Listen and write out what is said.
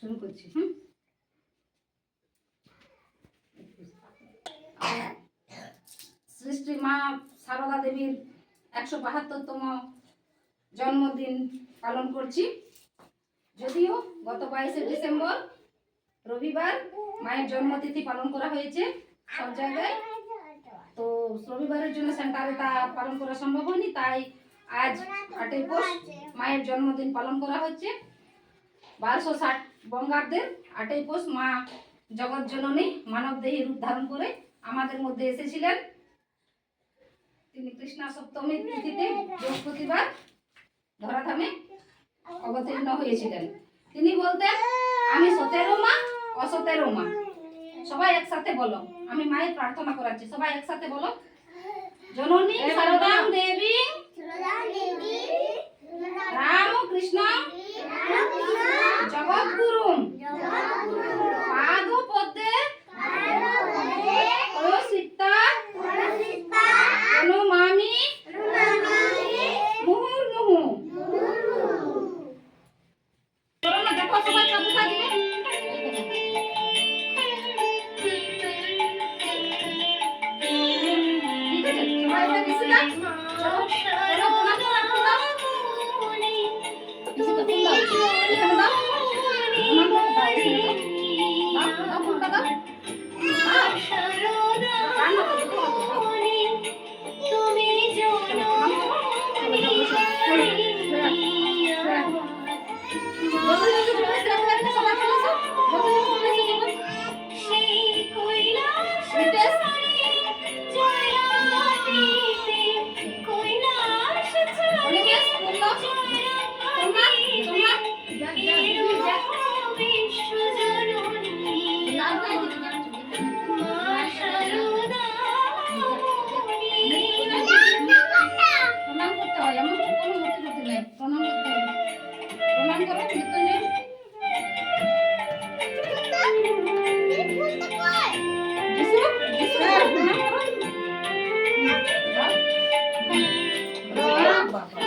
শুরু করছি। হুম। শ্রী মা সারদা দেবীর একশো বাহাত্তরতম জন্মদিন পালন করছি। যদিও গত বাইশে ডিসেম্বর রবিবার মায়ের জন্মতিথি পালন করা হয়েছে সব জায়গায়। তো রবিবারের জন্য সেন্টারে তা পালন করা সম্ভব হয়নি তাই আজ আটই পৌষ মায়ের জন্মদিন পালন করা হচ্ছে। বারোশো ষাট বঙ্গাব্দের আটই পৌষ মা জগৎ জননী মানব দেহী রূপ ধারণ করে আমাদের মধ্যে এসেছিলেন। তিনি কৃষ্ণা সপ্তমীর তিথিতে বৃহস্পতিবার ধরাধামে অবতীর্ণ হয়েছিলেন। তিনি বলতেন আমি সতেরো মা অসতেরো মা। সবাই একসাথে বলো। আমি মায়ের প্রার্থনা করাচ্ছি। সবাই একসাথে বলো। জননী সারদাম দেবী দাও বাবা